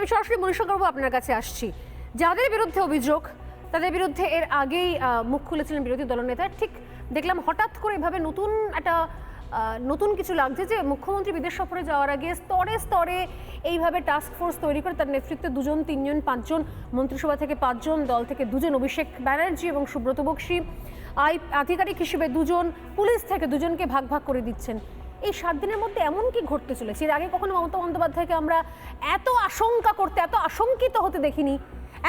আমি সরাসরি মনীষবাবু আপনার কাছে আসছি। যাদের বিরুদ্ধে অভিযোগ, তাদের বিরুদ্ধে এর আগেই মুখ খুলেছিলেন বিরোধী দলনেতা। ঠিক দেখলাম হঠাৎ করে এভাবে নতুন একটা নতুন কিছু লাগছে যে মুখ্যমন্ত্রী বিদেশ সফরে যাওয়ার আগে স্তরে স্তরে এইভাবে টাস্ক ফোর্স তৈরি করে তার নেতৃত্বে দুজন, তিনজন, পাঁচজন, মন্ত্রিসভা থেকে পাঁচজন, দল থেকে দুজন, অভিষেক ব্যানার্জি এবং সুব্রত বক্সি। আই, আধিকারিক হিসেবে দুজন, পুলিশ থেকে দুজনকে ভাগ ভাগ করে দিচ্ছেন। এই সাত দিনের মধ্যে এমন কি ঘটতে চলেছে? এর আগে কখনো মমতা বন্দ্যোপাধ্যায়কে আমরা এত আশঙ্কা করতে এত আশঙ্কিত হতে দেখিনি।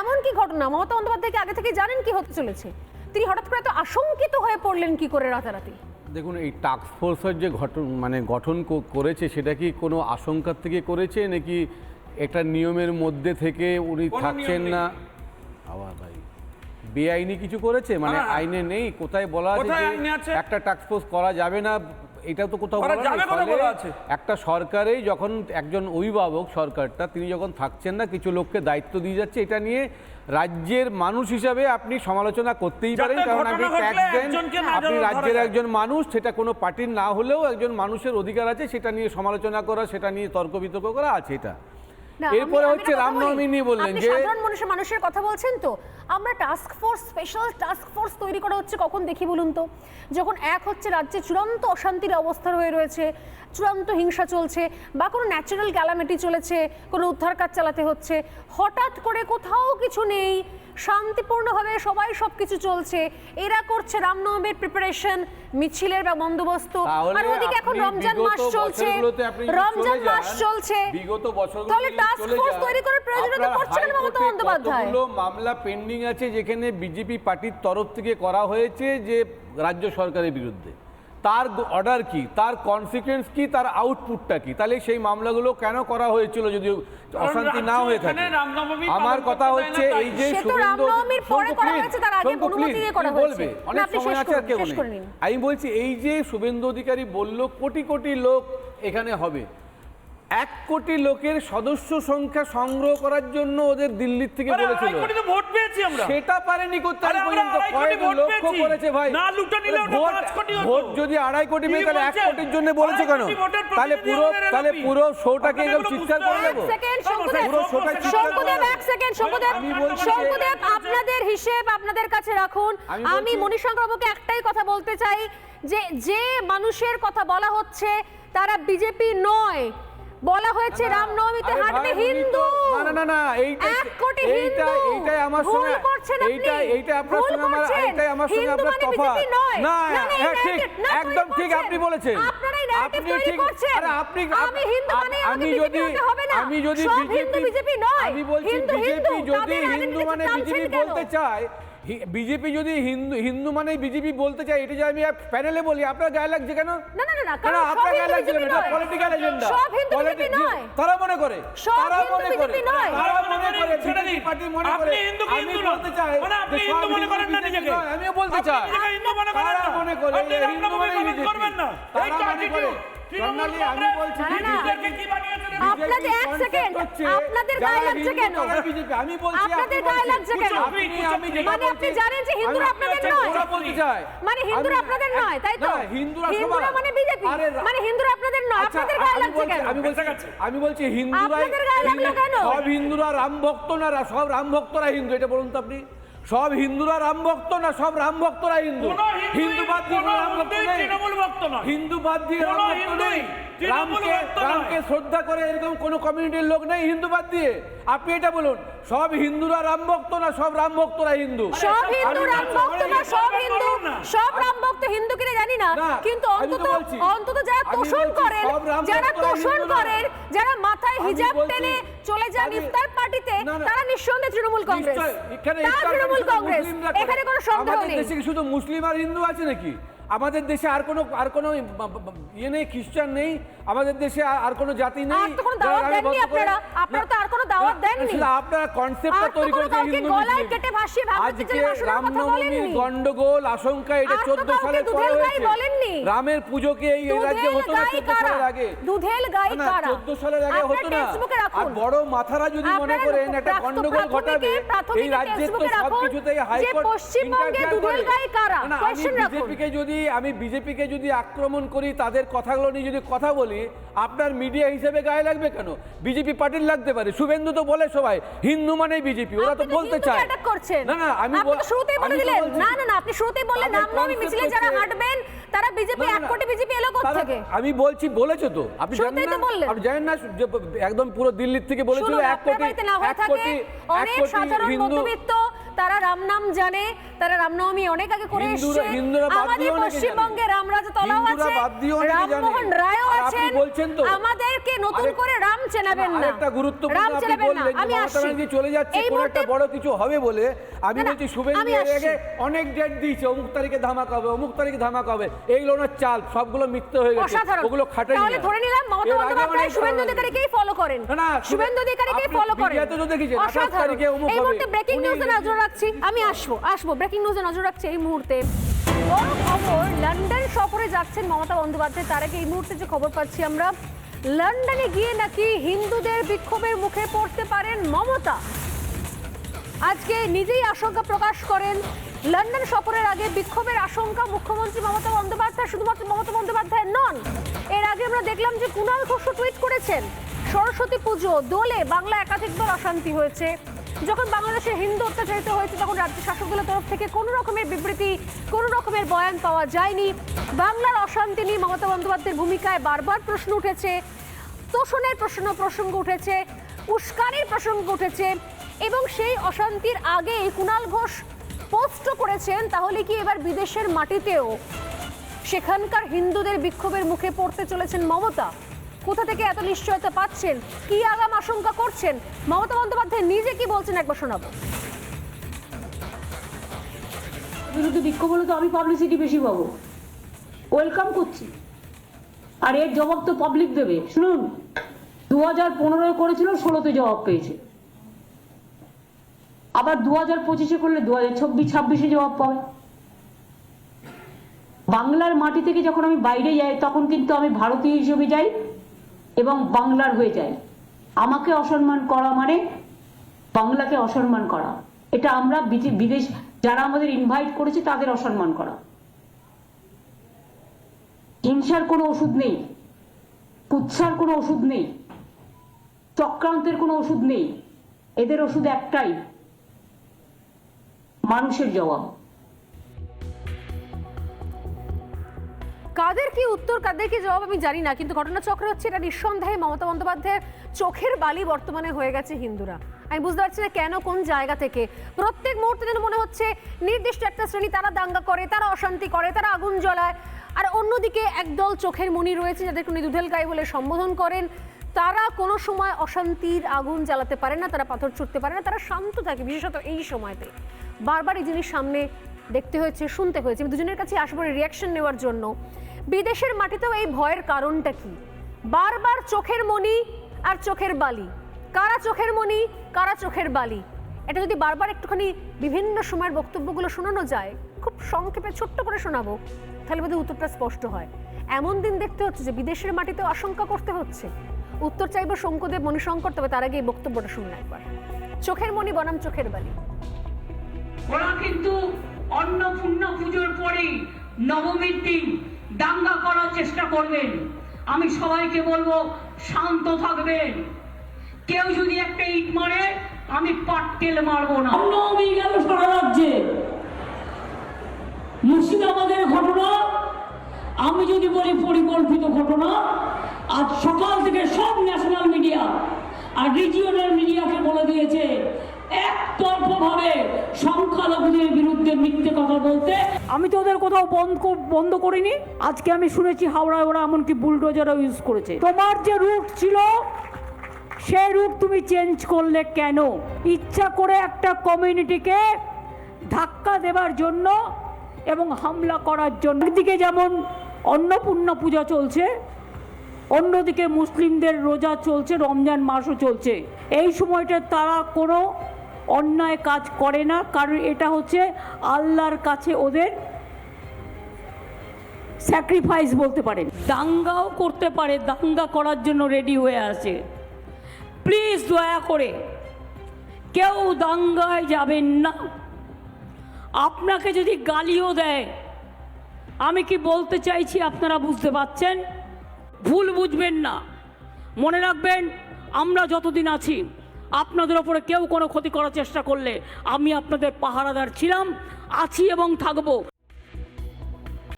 এমন কি ঘটনা? মমতা বন্দ্যোপাধ্যায়কে আগে থেকে জানেন কি হতে চলেছে? তিনি হঠাৎ করে এত আশঙ্কিত হয়ে পড়লেন কি করে রাতারাতি? দেখুন এই টাস্ক ফোর্সের যে ঘটন মানে গঠন করেছে সেটা কি কোনো আশঙ্কার থেকে করেছে? নাকি একটা নিয়মের মধ্যে থেকে উনি থাকছেন না? আবার ভাই বেআইনি কিছু করেছে? মানে। আইনে নেই কোথায় বলা আছে? একটা টাস্ক ফোর্স করা যাবে না? এটা তো কোথাও? একটা সরকারেই যখন একজন অভিভাবক সরকারটা তিনি যখন থাকছেন না কিছু লোককে দায়িত্ব দিয়ে যাচ্ছে এটা নিয়ে রাজ্যের মানুষ হিসাবে আপনি সমালোচনা করতেই পারেন কারণ আপনি ট্যাক্স দেন আপনি রাজ্যের একজন মানুষ সেটা কোনো পার্টির না হলেও একজন মানুষের অধিকার আছে সেটা নিয়ে সমালোচনা করা সেটা নিয়ে তর্ক বিতর্ক করা আছে এটা। এরপরে হচ্ছে রামনবমী নিয়ে বললেন যে সাধারণ মানুষের কথা বলছেন তো আমরা task force special task force তৈরি করা হচ্ছে কখন দেখি বলুন তো? যখন এক হচ্ছে রাজ্যে চূড়ান্ত অশান্তির অবস্থা হয়ে রয়েছে চূড়ান্ত হিংসা চলছে বা কোনো ন্যাচারাল ক্যালামিটি চলেছে কোনো উদ্ধার কাজ চালাতে হচ্ছে হঠাৎ করে কোথাও কিছু নেই শান্তিপূর্ণভাবে সবাই সবকিছু চলছে এরা করছে রামনবমীর প্রিপারেশন মিছিলের বা বন্দোবস্ত আর ওদিকে এখন রমজান মাস চলছে রমজান মাস চলছে বিগত বছরগুলো তাহলে টাস্ক ফোর্স তৈরি করার প্রয়োজনীয়তা পড়ছে না মমতা বন্দ্যোপাধ্যায়? মামলা পেন্ডিং আছে যেখানে বিজেপি পার্টির তরফ থেকে করা হয়েছে যে রাজ্য সরকারের বিরুদ্ধে। তার অর্ডার কি? তার কনসিকুয়েন্স কি? তার আউটপুটটা কি? তাহলে সেই মামলাগুলো কেন করা হয়েছিল যদি অশান্তি না হয়ে থাকে? আমার কথা হচ্ছে এই যে বলবে? অনেক সময় আছে। আমি বলছি এই যে শুভেন্দু অধিকারী বলল কোটি কোটি লোক এখানে হবে। এক কোটি লোকের সদস্য সংখ্যা সংগ্রহ করার জন্য ওদের দিল্লির থেকে বলেছিল। ভোট পেয়েছি আমরা। সেটা পারেনি করতে পর্যন্ত? কয়েক লক্ষ করেছে ভাই। না লুটে নিলে ভোট যদি আড়াই কোটি মেয়ে তাহলে এক কোটির জন্য বলেছে কেন? তাহলে পুরো তাহলে পুরো শোটাকে আপনাদের চিৎকার করে দেবো? পুরো শোটা শঙ্কুদেব। এক সেকেন্ড শঙ্কুদেব। আমি বলছি শঙ্কুদেব আপনাদের হিসেব আপনাদের কাছে রাখুন। আমি আমি বাবুকে একটাই কথা বলতে চাই যে যে মানুষের কথা বলা হচ্ছে তারা বিজেপি নয়। বলা হয়েছে রামনবমীতে হাঁটবে হিন্দু না না না এইটা কোটি এইটা হিন্দু। এইটাই আমার সঙ্গে। এইটা এইটা আপনার সঙ্গে আমার। এইটাই আমার সঙ্গে আপনার মানে তফাৎ। না হ্যাঁ ঠিক একদম ঠিক আপনি বলেছেন আপনি ঠিক করছেন। আরে আপনি আমি হিন্দু মানে আমি যদি। আমি যদি বিজেপি নয়। আমি বলছি বিজেপি যদি হিন্দু মানে বিজেপি বলতে চায় বিজেপি যদি হিন্দু হিন্দু মানে বিজেপি বলতে চায় এটা যে আমি প্যানেলে বলি আপনার গায়ে লাগছে কেন না, না, না, না, না, কারণ আপনার গায়ে লাগছে কেন নয়। পলিটিক্যাল এজেন্ডা সব হিন্দু BJP নয়। তারা মনে করে সব তারা মনে করে। তারা মনে করে করে, ছেড়ে দিন। পার্টি মনে আপনি হিন্দু কি হিন্দু বলতে? চাই মানে আপনি হিন্দু মনে করেন না নিজেকে? আমিও বলতে চাই নিজেকে হিন্দু মনে করেন না? মনে করে হিন্দু মানে করবেন না। তারা মনে করে আমি বলছি না, না। হিন্দুদেরকে কি বানিয়েছে দেখুন। আপনাদের এক সেকেন্ড আপনাদের গায়ে লাগছে কেন? আমি বলছি আপনাদের গায়ে লাগছে কেন? আমি মানে আপনি জানেন যে হিন্দুরা আপনাদের নয়। মানে হিন্দুরা আপনাদের নয় তাই তো? না, হিন্দুরা হিন্দুরা মানে বিজেপি। মানে হিন্দুরা আপনাদের নয়। আচ্ছা, আপনাদের গায়ে আমি লাগছে বলছি- কেন? আমি বলছি আমি বলছি হিন্দুরাই আপনাদের গায়ে লাগল কেন? সব হিন্দুরা রাম ভক্ত না সব রাম ভক্তরা হিন্দু এটা বলুন তো আপনি। সব হিন্দুরা রাম ভক্ত না সব রাম ভক্তরা হিন্দু? হিন্দু বাদ দিয়ে রাম ভক্ত নেই। হিন্দু বাদ দিয়ে রাম ভক্ত নেই। রামকে রামকে শ্রদ্ধা করে এরকম কোনো কমিউনিটির লোক নেই হিন্দু বাদ দিয়ে। আপনি এটা বলুন সব হিন্দুরা রাম ভক্ত না সব রাম ভক্তরা হিন্দু? সব হিন্দু রাম ভক্ত না সব হিন্দু সব রাম ভক্ত হিন্দু কিনা জানি না কিন্তু অন্তত অন্তত যারা তোষণ করেন যারা তোষণ করেন যারা মাথায় হিজাব টেনে চলে যান ইফতার পার্টিতে। তারা নিঃসন্দেহে তৃণমূল কংগ্রেস। এখানে তৃণমূল কংগ্রেস। এখানে কোনো সন্দেহ নেই। দেশে শুধু মুসলিম আর হিন্দু আছে নাকি? আমাদের দেশে আর কোনো আর কোনো ইয়ে নেই খ্রিস্টান নেই। আমাদের দেশে আর- কোনো জাতি নেই? আপনারা। আপনারা তো আর কোনো দাওয়াত দেননি। আপনারা কনসেপ্টটা তৈরি কাউকে হিন্দু গলায় কেটে ভাসিয়ে। গন্ডগোল আশঙ্কা এটা 14 সালের পরে হয়েছে। রামের পুজোকে এই রাজ্যে হতো না গাই 14 সালের আগে। দুধেল গাই না, কারা? 14 সালের আগে হতো না। আর বড় মাথারা যদি মনে করেন একটা গন্ডগোল ঘটাবে এই রাজ্যের তো রাখুন সবকিছুতেই হাইকোর্ট? না, আমি রাখুন। বিজেপিকে যদি আমি বিজেপিকে যদি আক্রমণ করি তাদের কথাগুলো নিয়ে যদি কথা বলি আপনার মিডিয়া হিসেবে গায়ে লাগবে কেন? বিজেপি পার্টির লাগতে পারে। শুভেন্দু তো বলে সবাই হিন্দু মানেই বিজেপি ওরা তো বলতে চায়। না না আমি শুরুতেই বলে দিলেন। না না না আপনি শুরুতেই বললেন। concept মিছিলে যারা হাঁটবেন তারা বিজেপি এক কোটি বিজেপি এলো তারা- থেকে আমি বলছি বলেছ তো। আপনি জানেন না? আপনি জানেন না যে একদম পুরো দিল্লির থেকে বলেছিল এক কোটি এক থাকে কোটি অনেক সাধারণ মধ্যবিত্ত তারা রাম নাম জানে। তারা রামনবমী অনেক আগে করে এসছে। আমাদের পশ্চিমবঙ্গে রামরাজা তলাও আছে। রামমোহন রায়ও আছেন। আমাদেরকে নতুন করে রাম চেনাবেন না। আরেকটা গুরুত্বপূর্ণ রাম চেনাবেন না। আমি আসছি। চলে যাচ্ছে কোনো একটা বড় কিছু হবে বলে আমি বলছি শুভেন্দু আগে অনেক ডেট দিয়েছে অমুক তারিখে ধামাকা হবে অমুক তারিখে ধামাকা হবে। এইগুলো চাল সবগুলো মিথ্যে হয়ে গেছে ওগুলো খাটাই তাহলে ধরে নিলাম মমতা বন্দ্যোপাধ্যায় শুভেন্দু অধিকারীকেই ফলো করেন। না, শুভেন্দু অধিকারীকেই ফলো করেন। তো দেখেছেন, 28 অসাধারণ। তারিখে অমুক এই মুহূর্তে ব্রেকিং নিউজে নজর রাখছি। আমি আসব আসব। ব্রেকিং নিউজে নজর রাখছে এই মুহূর্তে। বড় খবর, লন্ডন সফরে যাচ্ছেন মমতা বন্দ্যোপাধ্যায়। তার আগে এই মুহূর্তে যে খবর পাচ্ছি আমরা, লন্ডনে গিয়ে নাকি হিন্দুদের বিক্ষোভের মুখে পড়তে পারেন মমতা। আজকে নিজেই আশঙ্কা প্রকাশ করেন, লন্ডন সফরের আগে বিক্ষোভের আশঙ্কা মুখ্যমন্ত্রী মমতা বন্দ্যোপাধ্যায়, শুধুমাত্র মমতা বন্দ্যোপাধ্যায় নন। এর আগে আমরা দেখলাম যে কুণাল ঘোষ টুইট করেছেন, সরস্বতী পুজো, দোলে বাংলা একাধিকবার অশান্তি হয়েছে। যখন বাংলাদেশে হিন্দু অত্যাচারিত হয়েছে, তখন রাজ্য শাসকগুলোর তরফ থেকে কোনো রকমের বিবৃতি, কোনো রকমের বয়ান পাওয়া যায়নি। বাংলার অশান্তি নিয়ে মমতা বন্দ্যোপাধ্যায়ের ভূমিকায় বারবার প্রশ্ন উঠেছে, তোষণের প্রশ্ন, প্রসঙ্গ উঠেছে, উস্কানির প্রসঙ্গ উঠেছে, এবং সেই অশান্তির আগে কুণাল ঘোষ পোস্ট করেছেন, তাহলে কি এবার বিদেশের মাটিতেও সেখানকার হিন্দুদের বিক্ষোভের মুখে পড়তে চলেছেন মমতা? কোথা থেকে এত নিশ্চয়তা পাচ্ছেন? কি আগাম আশঙ্কা করছেন? মমতা বন্দ্যোপাধ্যায় নিজে কি বলছেন একবার শোনাবো। বিরুদ্ধে বিক্ষোভ হলে তো আমি পাবলিসিটি বেশি পাবো। ওয়েলকাম করছি। আর এর জবাব তো পাবলিক দেবে। শুনুন দু হাজার পনেরোয় করেছিল, ষোলোতে জবাব পেয়েছে। আবার দু হাজার পঁচিশে করলে দু হাজার চব্বিশ ছাব্বিশে জবাব পাবে। বাংলার মাটি থেকে যখন আমি বাইরে যাই, তখন কিন্তু আমি ভারতীয় হিসেবে যাই এবং বাংলার হয়ে যায়। আমাকে অসম্মান করা মানে বাংলাকে অসম্মান করা। এটা আমরা বিদে- বিদেশ যারা আমাদের ইনভাইট করেছে তাদের অসম্মান করা। হিংসার কোনো ওষুধ নেই। কুৎসার কোনো ওষুধ নেই। চক্রান্তের কোনো ওষুধ নেই। এদের ওষুধ একটাই। মানুষের জবাব। কাদের কি উত্তর, কাদের কি জবাব আমি জানি না, কিন্তু ঘটনাচক্রে হচ্ছে এটা নিঃসন্দেহে মমতা বন্দ্যোপাধ্যায়ের চোখের বালি বর্তমানে হয়ে গেছে হিন্দুরা। আমি বুঝতে পারছি না কেন, কোন জায়গা থেকে। প্রত্যেক মুহূর্তে যেন মনে হচ্ছে নির্দিষ্ট একটা শ্রেণি তারা দাঙ্গা করে, তারা অশান্তি করে, তারা আগুন জ্বলায়। আর অন্যদিকে একদল চোখের মণি রয়েছে যাদেরকে উনি দুধেল গাই বলে সম্বোধন করেন। তারা কোনো সময় অশান্তির আগুন জ্বালাতে পারে না, তারা পাথর ছুটতে পারে না, তারা শান্ত থাকে, বিশেষত এই সময়তে। বারবার এই জিনিস সামনে দেখতে হয়েছে, শুনতে হয়েছে। আমি দুজনের কাছে আসব রিয়াকশন নেওয়ার জন্য। বিদেশের মাটিতেও এই ভয়ের কারণটা কি? বারবার চোখের মণি আর চোখের বালি। কারা চোখের মণি, কারা চোখের বালি? এটা যদি বারবার একটুখানি বিভিন্ন সময়ের বক্তব্যগুলো শোনানো যায়, খুব সংক্ষেপে ছোট্ট করে শোনাবো, তাহলে বোধহয় উত্তরটা স্পষ্ট হয়। এমন দিন দেখতে হচ্ছে যে বিদেশের মাটিতেও আশঙ্কা করতে হচ্ছে। উত্তর চাইব শঙ্কদেব, মণিশঙ্কর, তবে তার আগে এই বক্তব্যটা শুনুন একবার। চোখের মণি, বনাম চোখের বালি। ওরা কিন্তু অন্নপূর্ণা পুজোর পরেই নবমীর দিন দাঙ্গা করার চেষ্টা করবেন। আমি সবাইকে বলব, শান্ত থাকবেন। কেউ যদি একটা ইট মারে, আমি পাটকেল মারবো না। নবমী গেল সারা রাজ্যে। মুর্শিদাবাদের ঘটনা, আমি যদি বলি পরিকল্পিত ঘটনা, আজ সকাল থেকে সব ন্যাশনাল মিডিয়া আর রিজিওনাল মিডিয়াকে বলে দিয়েছে একতরফভাবে সংখ্যালঘুদের বিরুদ্ধে মিথ্যে কথা বলতে। আমি তো ওদের কোথাও বন্ধ বন্ধ করিনি। আজকে আমি শুনেছি হাওড়ায় ওরা এমনকি বুলডোজারও ইউজ করেছে। তোমার যে রুট ছিল সেই রূপ তুমি চেঞ্জ করলে কেন? ইচ্ছা করে একটা কমিউনিটিকে ধাক্কা দেবার জন্য এবং হামলা করার জন্য। দিকে যেমন অন্নপূর্ণা পূজা চলছে, অন্যদিকে মুসলিমদের রোজা চলছে, রমজান মাসও চলছে। এই সময়টা তারা কোনো অন্যায় কাজ করে না, কারণ এটা হচ্ছে আল্লাহর কাছে ওদের স্যাক্রিফাইস বলতে পারেন। দাঙ্গাও করতে পারে, দাঙ্গা করার জন্য রেডি হয়ে আছে। প্লিজ দয়া করে, কেউ দাঙ্গায় যাবেন না। আপনাকে যদি গালিও দেয়, আমি কি বলতে চাইছি আপনারা বুঝতে পাচ্ছেন ভুল বুঝবেন না। মনে রাখবেন, আমরা যতদিন আছি আপনাদের ওপরে কেউ কোনো ক্ষতি করার চেষ্টা করলে আমি আপনাদের পাহারাদার ছিলাম, আছি এবং থাকব।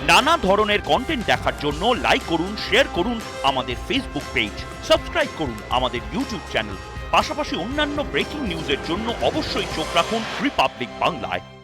নানা ধরনের কন্টেন্ট দেখার জন্য লাইক করুন শেয়ার করুন আমাদের ফেসবুক পেজ সাবস্ক্রাইব করুন আমাদের ইউটিউব চ্যানেল পাশাপাশি অন্যান্য ব্রেকিং নিউজের জন্য অবশ্যই চোখ রাখুন রিপাবলিক বাংলায়